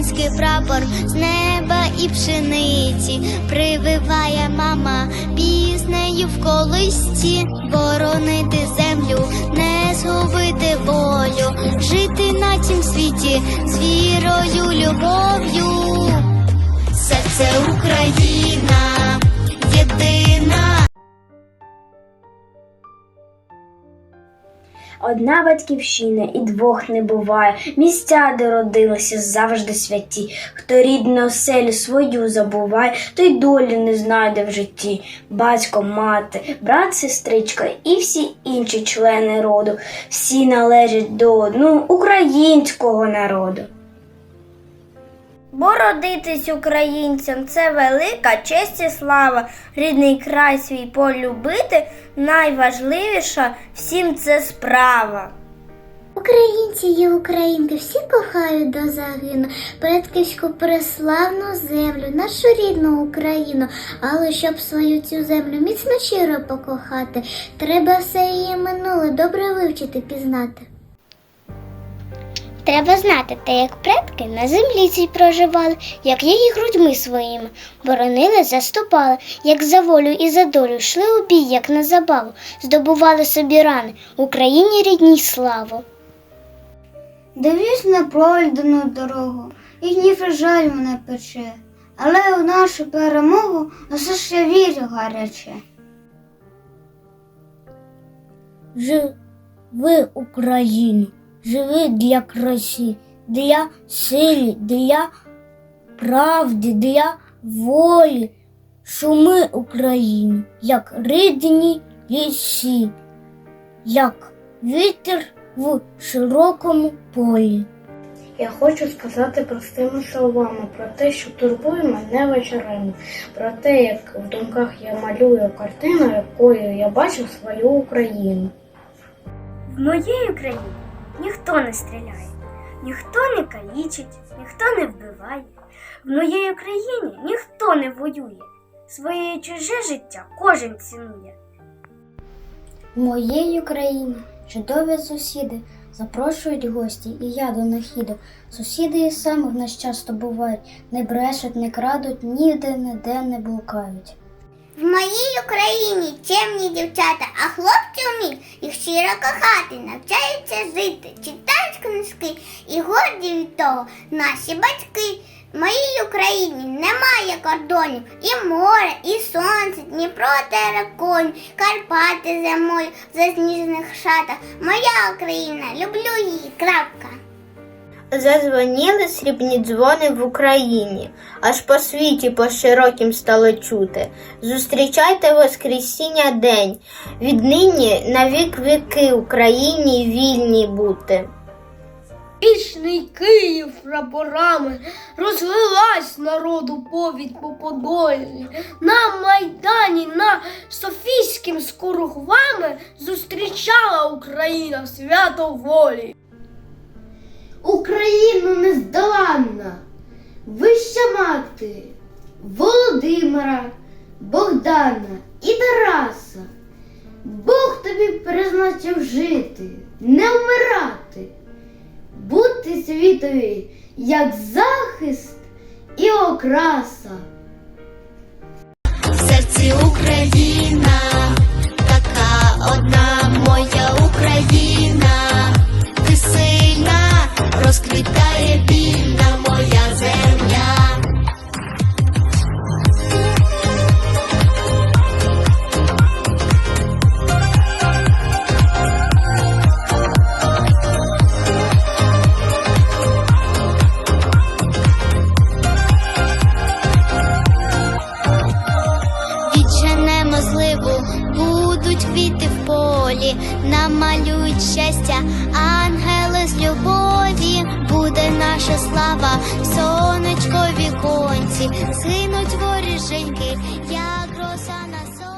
український прапор з неба і пшениці. Прививає мама піснею в колисті, боронити землю, не згубити волю, жити на цім світі з вірою, любов'ю. Одна батьківщина і двох не буває. Місця, де родилися, завжди святі. Хто рідну оселю свою забуває, той долі не знайде в житті. Батько, мати, брат, сестричка і всі інші члени роду. Всі належать до одного українського народу. Бо родитись українцям це велика честь і слава. Рідний край свій полюбити найважливіша всім це справа. Українці і українки всі кохають до загину, предківську преславну землю, нашу рідну Україну. Але щоб свою цю землю міцно щиро покохати, треба все її минуле добре вивчити, пізнати. Треба знати те, як предки на землі цій проживали, як її грудьми своїми боронили, заступали, як за волю і за долю йшли у бій, як на забаву, здобували собі рани, Україні рідній славу. Дивлюсь на пройдену дорогу, і гнів і жаль мене пече. Але у нашу перемогу все ж я вірю гаряче. Живи Україну, живи для краси, для сили, для правди, для волі. Шуми Україну, як рідні лісі, як вітер в широкому полі. Я хочу сказати простими словами про те, що турбує мене вечорами, про те, як в думках я малюю картину, якою я бачу свою Україну. В моїй Україні ніхто не стріляє, ніхто не калічить, ніхто не вбиває. В моїй Україні ніхто не воює. Своє чуже життя кожен цінує. В моєї Україні чудові сусіди запрошують гості, і я до них іду. Сусіди і саме в нас часто бувають, не брешуть, не крадуть, ніде ніде не блукають. В моїй Україні чемні дівчата, а хлопці вміють їх щиро кохати, навчаються жити, читають книжки і горді від того наші батьки. В моїй Україні немає кордонів, і море, і сонце, Дніпро тереконь, Карпати зимою в засніжених шатах. Моя Україна, люблю її. Крапка. Задзвоніли срібні дзвони в Україні, аж по світі по широкім стало чути. Зустрічайте Воскресіння день, віднині на вік віки Україні вільні бути. Вічний Київ прапорами розлилась народу повідь по Подолі. На Майдані, на Софійським з зустрічала Україна свято волі. Нездоланна, вища мати Володимира, Богдана і Тараса. Бог тобі призначив жити, не вмирати бути світові як захист і окраса. В серці Україна, долі, намалюють щастя, ангели з любові, буде наша слава, сонечко віконці, синуть воріженьки, як роса на сонці.